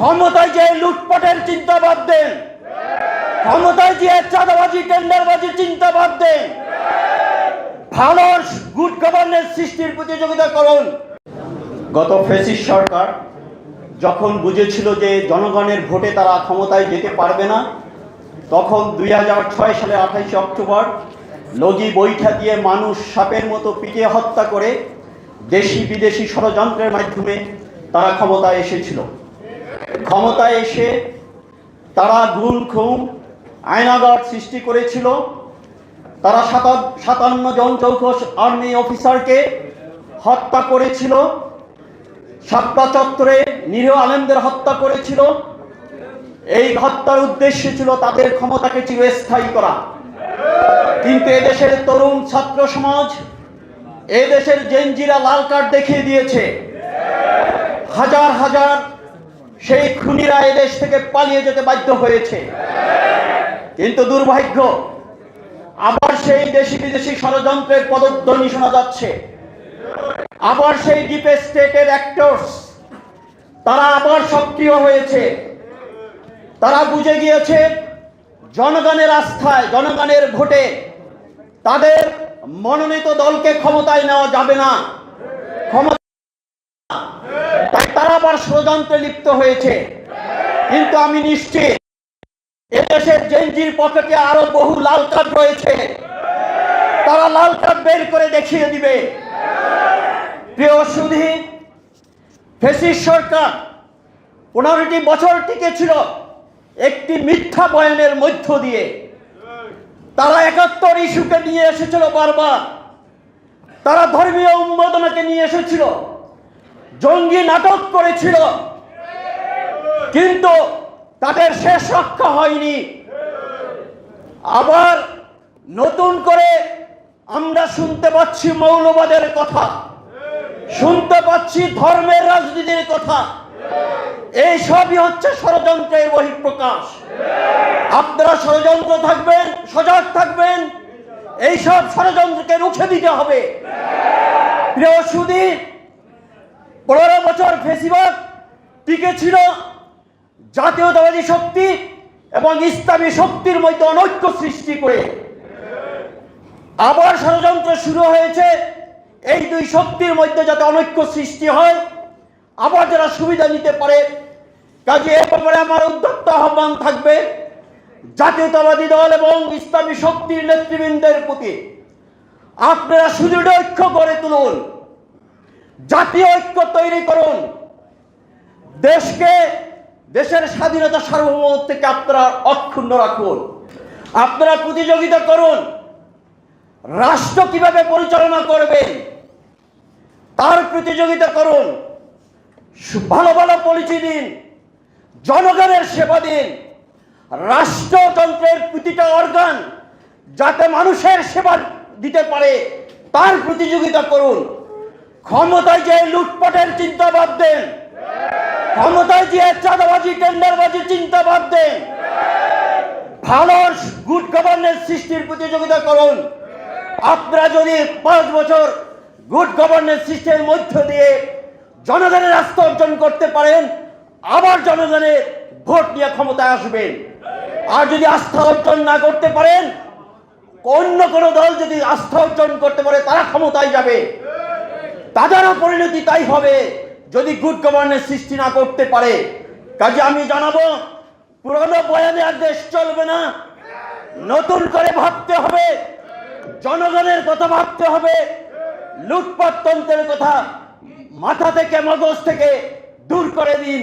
ক্ষমতায় যে লুটপাটের চিন্তা বাদ দেন। ক্ষমতায় যে চাঁদাবাজি, টেন্ডারবাজি চিন্তা বাদ দেন। ভালো গুড গভর্নেন্স সৃষ্টির প্রতিযোগিতা করুন। গত ফেসিস সরকার যখন বুঝেছিল যে জনগণের ভোটে তারা ক্ষমতায় যেতে পারবে না, তখন দুই ছয় সালে আঠাইশে অক্টোবর লগি বৈঠা দিয়ে মানুষ সাপের মতো পিটিয়ে হত্যা করে দেশি বিদেশি ষড়যন্ত্রের মাধ্যমে তারা ক্ষমতায় এসেছিল। ক্ষমতায় এসে তারা গুল খুম আয়নাগর সৃষ্টি করেছিল। তারা সাতা- সাতান্ন জন চৌকস আর্মি অফিসারকে হত্যা করেছিল। সাপ্তা চত্বরে নিরীহ আলেমদের হত্যা করেছিল। এই হত্যার উদ্দেশ্য ছিল তাদের ক্ষমতাকে চিরস্থায়ী করা। কিন্তু এদেশের তরুণ ছাত্র সমাজ, এদেশের জেনজিরা লাল কার্ড দেখিয়ে দিয়েছে। হাজার হাজার সেই খুনিরা এদেশ থেকে পালিয়ে যেতে বাধ্য হয়েছে। কিন্তু দুর্ভাগ্য, আবার সেই দেশি বিদেশি ষড়যন্ত্রের পদধ্বনি শোনা যাচ্ছে। আবার সেই ডিপ স্টেটের অ্যাক্টর্স তারা আবার সক্রিয় হয়েছে। তারা বুঝে গিয়েছে, জনগণের আস্থায়, জনগণের ভোটে তাদের মনোনীত দলকে ক্ষমতায় নেওয়া যাবে না। ক্ষমতা আবার ষড়যন্ত্রে লিপ্ত হয়েছে। কিন্তু আমি নিশ্চিত, এদেশের জেনজির পকেটে আরও বহু লাল কার্ড রয়েছে। তারা লাল কার্ড বের করে দেখিয়ে দিবে। প্রিয় সরকার পনেরোটি বছর টিকে ছিল একটি মিথ্যা বয়ানের মধ্য দিয়ে। তারা একাত্তর ইস্যুকে নিয়ে এসেছিল বারবার। তারা ধর্মীয় উন্মোদনাকে নিয়ে এসেছিল। জঙ্গি নাটক করেছিল। কিন্তু তাদের শেষ রক্ষা হয়নি। আবার নতুন করে আমরা শুনতে পাচ্ছি মৌলবাদের কথা। শুনতে পাচ্ছি ধর্মের রাজনীতির কথা। এই সবই হচ্ছে ষড়যন্ত্রের বহিঃপ্রকাশ। আপনারা ষড়যন্ত্র থাকবেন, সজাগ থাকবেন। এইসব ষড়যন্ত্রকে রুখে দিতে হবে। প্রিয় সুদী পনেরো বছর ফেসিবাদ টিকে ছিল জাতীয়তাবাদী শক্তি এবং ইসলামী শক্তির মধ্যে অনৈক্য সৃষ্টি করে। আবার ষড়যন্ত্র শুরু হয়েছে, এই দুই শক্তির মধ্যে যাতে অনৈক্য সৃষ্টি হয়, আবার যারা সুবিধা নিতে পারে, কাজে এ ব্যাপারে আমার উদ্যত্ত আহ্বান থাকবে, জাতীয়তাবাদী দল এবং ইসলামী শক্তির নেতৃবৃন্দের প্রতি। আপনারা সুদৃঢ় ঐক্য গড়ে তুলুন। জাতীয় ঐক্য তৈরি করুন। দেশকে, দেশের স্বাধীনতা সার্বভৌমত্বকে আপনারা অক্ষুণ্ণ রাখুন। আপনারা প্রতিযোগিতা করুন। রাষ্ট্র কীভাবে পরিচালনা করবেন, তার প্রতিযোগিতা করুন। ভালো ভালো পলিসি দিন, জনগণের সেবা দিন। রাষ্ট্রতন্ত্রের প্রতিটা অর্গান যাতে মানুষের সেবা দিতে পারে, তার প্রতিযোগিতা করুন। ক্ষমতায় যে লুটপাটের চিন্তা বাদ দেন। ক্ষমতায় যে চাঁদাবাজি, টেন্ডারবাজি চিন্তা বাদ দেন। ভালো গুড গভর্নেন্স সৃষ্টির প্রতিযোগিতা করুন। আপনারা যদি পাঁচ বছর গুড গভর্নেন্স সিস্টেমের মধ্য দিয়ে জনগণের আস্থা অর্জন করতে পারেন, আবার জনগণের ভোট নিয়ে ক্ষমতায় আসবেন। আর যদি আস্থা অর্জন না করতে পারেন, অন্য কোনো দল যদি আস্থা অর্জন করতে পারে, তারা ক্ষমতায় যাবে। তাদেরও পরিণতি তাই হবে, যদি গুড গভর্নেন্স সৃষ্টি না করতে পারে। কাজে আমি জানাব, পুরনো বয়ানে আর দেশ চলবে না। নতুন করে ভাবতে হবে, জনগণের কথা ভাবতে হবে। লুটপাট তন্ত্রের কথা মাথা থেকে মগজ থেকে দূর করে দিন।